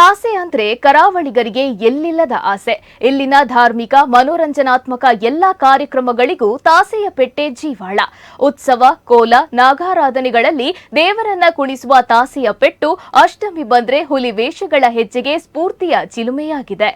ತಾಸೆ ಅಂದ್ರೆ ಕರಾವಳಿಗರಿಗೆ ಎಲ್ಲಿಲ್ಲದ ಆಸೆ. ಇಲ್ಲಿನ ಧಾರ್ಮಿಕ, ಮನೋರಂಜನಾತ್ಮಕ ಎಲ್ಲಾ ಕಾರ್ಯಕ್ರಮಗಳಿಗೂ ತಾಸೆಯ ಪೆಟ್ಟೆ ಜೀವಾಳ. ಉತ್ಸವ, ಕೋಲ, ನಾಗಾರಾಧನೆಗಳಲ್ಲಿ ದೇವರನ್ನ ಕುಣಿಸುವ ತಾಸೆಯ ಪೆಟ್ಟು ಅಷ್ಟಮಿ ಬಂದ್ರೆ ಹುಲಿ ವೇಷಗಳ ಹೆಜ್ಜೆಗೆ ಸ್ಫೂರ್ತಿಯ ಚಿಲುಮೆಯಾಗಿದೆ.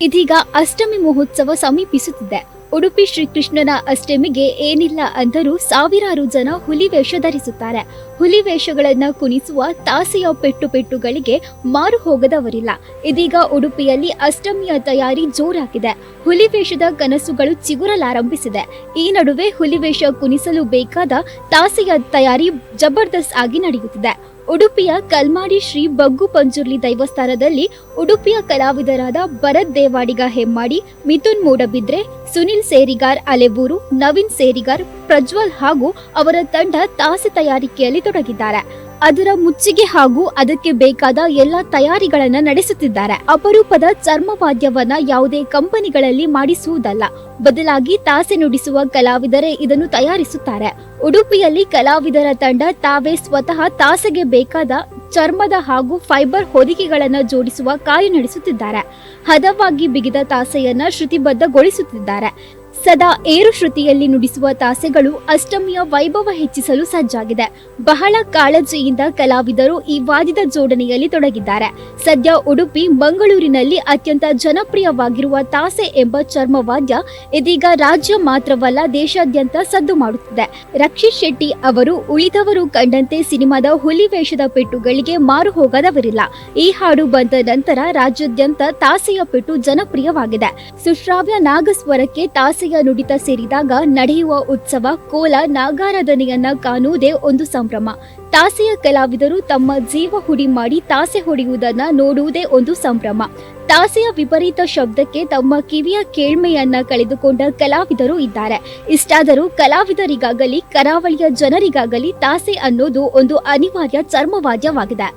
ಇದೀಗ ಅಷ್ಟಮಿ ಮಹೋತ್ಸವ ಸಮೀಪಿಸುತ್ತಿದೆ. ಉಡುಪಿ ಶ್ರೀಕೃಷ್ಣನ ಅಷ್ಟಮಿಗೆ ಏನಿಲ್ಲ ಅಂದರೂ ಸಾವಿರಾರು ಜನ ಹುಲಿ ವೇಷ ಧರಿಸುತ್ತಾರೆ. ಹುಲಿ ವೇಷಗಳನ್ನು ಕುಣಿಸುವ ತಾಸೆಯ ಪೆಟ್ಟು ಪೆಟ್ಟುಗಳಿಗೆ ಮಾರು ಹೋಗದವರಿಲ್ಲ. ಇದೀಗ ಉಡುಪಿಯಲ್ಲಿ ಅಷ್ಟಮಿಯ ತಯಾರಿ ಜೋರಾಗಿದೆ. ಹುಲಿ ವೇಷದ ಕನಸುಗಳು ಚಿಗುರಲಾರಂಭಿಸಿದೆ. ಈ ನಡುವೆ ಹುಲಿ ವೇಷ ಕುಣಿಸಲು ಬೇಕಾದ ತಾಸೆಯ ತಯಾರಿ ಜಬರ್ದಸ್ತ್ ಆಗಿ ನಡೆಯುತ್ತಿದೆ. ಉಡುಪಿಯ ಕಲ್ಮಾಡಿ ಶ್ರೀ ಬಗ್ಗು ಪಂಜುರ್ಲಿ ದೈವಸ್ಥಾನದಲ್ಲಿ ಉಡುಪಿಯ ಕಲಾವಿದರಾದ ಭರತ್ ದೇವಾಡಿಗ ಹೆಮ್ಮಾಡಿ, ಮಿಥುನ್ ಮೂಡಬಿದ್ರೆ, ಸುನಿಲ್ ಸೇರಿಗಾರ್ ಅಲೆಬೂರು, ನವೀನ್ ಸೇರಿಗಾರ್ ಪ್ರಜ್ವಲ್ ಹಾಗೂ ಅವರ ತಂಡ ತಾಸೆ ತಯಾರಿಕೆಯಲ್ಲಿ ತೊಡಗಿದ್ದಾರೆ. ಅದರ ಮುಚ್ಚಿಗೆ ಹಾಗೂ ಅದಕ್ಕೆ ಬೇಕಾದ ಎಲ್ಲ ತಯಾರಿಗಳನ್ನ ನಡೆಸುತ್ತಿದ್ದಾರೆ. ಅಪರೂಪದ ಚರ್ಮವಾದ್ಯವನ್ನ ಯಾವುದೇ ಕಂಪನಿಗಳಲ್ಲಿ ಮಾಡಿಸುವುದಲ್ಲ. ಬದಲಾಗಿ ತಾಸೆ ನುಡಿಸುವ ಕಲಾವಿದರೇ ಇದನ್ನು ತಯಾರಿಸುತ್ತಾರೆ. ಉಡುಪಿಯಲ್ಲಿ ಕಲಾವಿದರ ತಂಡ ತಾವೇ ಸ್ವತಃ ತಾಸೆಗೆ ಬೇಕಾದ ಚರ್ಮದ ಹಾಗೂ ಫೈಬರ್ ಹೊದಿಕೆಗಳನ್ನು ಜೋಡಿಸುವ ಕಾರ್ಯ ನಡೆಸುತ್ತಿದ್ದಾರೆ. ಹದವಾಗಿ ಬಿಗಿದ ತಾಸೆಯನ್ನ ಶ್ರುತಿಬದ್ಧಗೊಳಿಸುತ್ತಿದ್ದಾರೆ. ಸದಾ ಏರು ಶ್ರುತಿಯಲ್ಲಿ ನುಡಿಸುವ ತಾಸೆಗಳು ಅಷ್ಟಮಿಯ ವೈಭವ ಹೆಚ್ಚಿಸಲು ಸಜ್ಜಾಗಿದೆ. ಬಹಳ ಕಾಳಜಿಯಿಂದ ಕಲಾವಿದರು ಈ ವಾದ್ಯದ ಜೋಡಣೆಯಲ್ಲಿ ತೊಡಗಿದ್ದಾರೆ. ಸದ್ಯ ಉಡುಪಿ, ಮಂಗಳೂರಿನಲ್ಲಿ ಅತ್ಯಂತ ಜನಪ್ರಿಯವಾಗಿರುವ ತಾಸೆ ಎಂಬ ಚರ್ಮವಾದ್ಯ ಇದೀಗ ರಾಜ್ಯ ಮಾತ್ರವಲ್ಲ ದೇಶಾದ್ಯಂತ ಸದ್ದು ಮಾಡುತ್ತಿದೆ. ರಕ್ಷಿತ್ ಶೆಟ್ಟಿ ಅವರು ಉಳಿದವರು ಕಂಡಂತೆ ಸಿನಿಮಾದ ಹುಲಿ ವೇಷದ ಪೆಟ್ಟುಗಳಿಗೆ ಮಾರು ಹೋಗದವರಿಲ್ಲ. ಈ ಹಾಡು ಬಂದ ನಂತರ ರಾಜ್ಯಾದ್ಯಂತ ತಾಸೆಯ ಪೆಟ್ಟು ಜನಪ್ರಿಯವಾಗಿದೆ. ಸುಶ್ರಾವ್ಯ ನಾಗಸ್ವರಕ್ಕೆ ತಾಸೆಯ ನುಡಿತ ಸೇರಿದಾಗ ನಡೆಯುವ ಉತ್ಸವ ಕೋಲ ನಾಗಾರಾಧನೆಯನ್ನ ಕಾಣುವುದೇ ಒಂದು ಸಂಭ್ರಮ. ತಾಸೆಯ ಕಲಾವಿದರು ತಮ್ಮ ಜೀವ ಹುಡಿ ಮಾಡಿ ತಾಸೆ ಹೊಡೆಯುವುದನ್ನ ನೋಡುವುದೇ ಒಂದು ಸಂಭ್ರಮ. ತಾಸೆಯ ವಿಪರೀತ ಶಬ್ದಕ್ಕೆ ತಮ್ಮ ಕಿವಿಯ ಕೇಳ್ಮೆಯನ್ನ ಕಳೆದುಕೊಂಡ ಕಲಾವಿದರು ಇದ್ದಾರೆ. ಇಷ್ಟಾದರೂ ಕಲಾವಿದರಿಗಾಗಲಿ, ಕರಾವಳಿಯ ಜನರಿಗಾಗಲಿ ತಾಸೆ ಅನ್ನೋದು ಒಂದು ಅನಿವಾರ್ಯ ಚರ್ಮವಾದ್ಯವಾಗಿದೆ.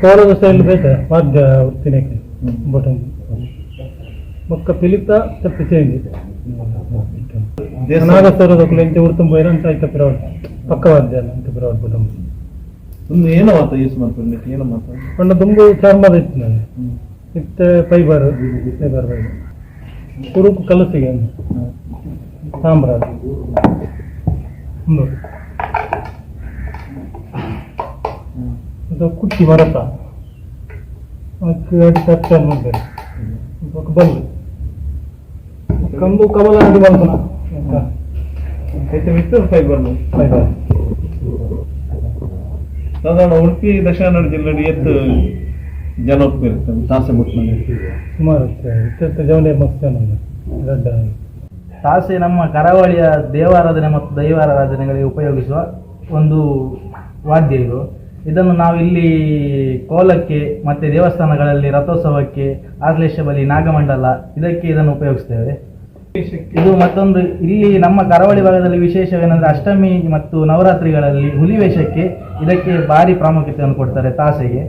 ಕೋಲದ ಸ್ಟೈಲ್ ಬೇತೆ ವಾದ್ಯ ತಿನ್ನಕ್ಕೆ ಬಟನ್ ಬೊಕ್ಕ ಪಿಲಿತ ತಪ್ಪಿ ಚೇಂಜ್ ನಾಗಸ್ತರದ ಕುಲೆಂಚ ಉರ್ತುಂಬ ಏನಂತ ಆಯ್ತ ಪಿರವಡ್ ಪಕ್ಕ ವಾದ್ಯ ಅಂತ ಪಿರವಡ್ ಬಟನ್ ಒಂದು ಏನೋ ಮಾತು ಯೂಸ್ ಮಾಡ್ಕೊಂಡು ಏನೋ ಮಾತ ಪಂಡ ದುಂಬು ಚರ್ಮದ ಇತ್ತು ನಾನು ಇತ್ತ ಫೈಬರ್ ಫೈಬರ್ ಫೈಬರ್ ಕುರುಕು ಕಲಸಿಗೆ ಸಾಂಬ್ರ ಒಂದು ಅದು ಕುಟ್ಟಿ ಮರತ ಅದಕ್ಕೆ ಅದು ಟಚ್ ಮಾಡ್ತಾರೆ ఒక బల్లు కందు కమల అది బల్తున అయితే ಮಿಕ್ಸರ್ ಫೈಬರ್ ಸಾಧಾರಣ ಉಡುಪಿ ದಕ್ಷಿಣ ಕನ್ನಡ ಜಿಲ್ಲೆ ಎತ್ತು ಜನ ಒಪ್ಪಿರ್ತಾರೆ ತಾಸೆ ಮುಟ್ನಲ್ಲಿ ಸುಮಾರು ಇತ್ತ ಜವಳಿ ಮಸ್ತ್ ಜನ ದೊಡ್ಡ ತಾಸೆ ನಮ್ಮ ಕರಾವಳಿಯ ದೇವಾರಾಧನೆ ಮತ್ತು ದೈವಾರಾಧನೆಗಳಿಗೆ ಉಪಯೋಗಿಸುವ ಒಂದು ವಾದ್ಯ ಇದು ಇದನ್ನು ನಾವು ಇಲ್ಲಿ ಕೋಲಕ್ಕೆ ಮತ್ತು ದೇವಸ್ಥಾನಗಳಲ್ಲಿ ರಥೋತ್ಸವಕ್ಕೆ, ಆಶ್ಲೇಷ ಬಲಿ, ನಾಗಮಂಡಲ, ಇದಕ್ಕೆ ಇದನ್ನು ಉಪಯೋಗಿಸ್ತೇವೆ. ಇದು ಮತ್ತೊಂದು, ಇಲ್ಲಿ ನಮ್ಮ ಕರಾವಳಿ ಭಾಗದಲ್ಲಿ ವಿಶೇಷವೇನೆಂದರೆ ಅಷ್ಟಮಿ ಮತ್ತು ನವರಾತ್ರಿಗಳಲ್ಲಿ ಹುಲಿ ವೇಷಕ್ಕೆ ಇದಕ್ಕೆ ಭಾರಿ ಪ್ರಾಮುಖ್ಯತೆಯನ್ನು ಕೊಡ್ತಾರೆ ತಾಸೆಗೆ.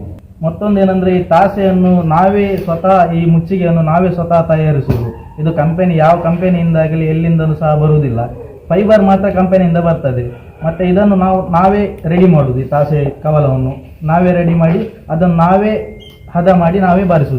ಮತ್ತೊಂದು ಏನಂದ್ರೆ ಈ ತಾಸೆಯನ್ನು ನಾವೇ ಸ್ವತಃ, ಈ ಮುಚ್ಚಿಗೆಯನ್ನು ನಾವೇ ಸ್ವತಃ ತಯಾರಿಸುವುದು. ಇದು ಕಂಪನಿ ಯಾವ ಕಂಪೆನಿಯಿಂದಾಗಲಿ ಎಲ್ಲಿಂದಲೂ ಸಹ ಬರುವುದಿಲ್ಲ. ಫೈಬರ್ ಮಾತ್ರ ಕಂಪೆನಿಯಿಂದ ಬರ್ತದೆ. ಮತ್ತೆ ಇದನ್ನು ನಾವು, ನಾವೇ ರೆಡಿ ಮಾಡುವುದು ಈ ತಾಸೆ ಕವಲವನ್ನು. ನಾವೇ ರೆಡಿ ಮಾಡಿ, ಅದನ್ನು ನಾವೇ ಹದ ಮಾಡಿ, ನಾವೇ ಬಾರಿಸುವುದು.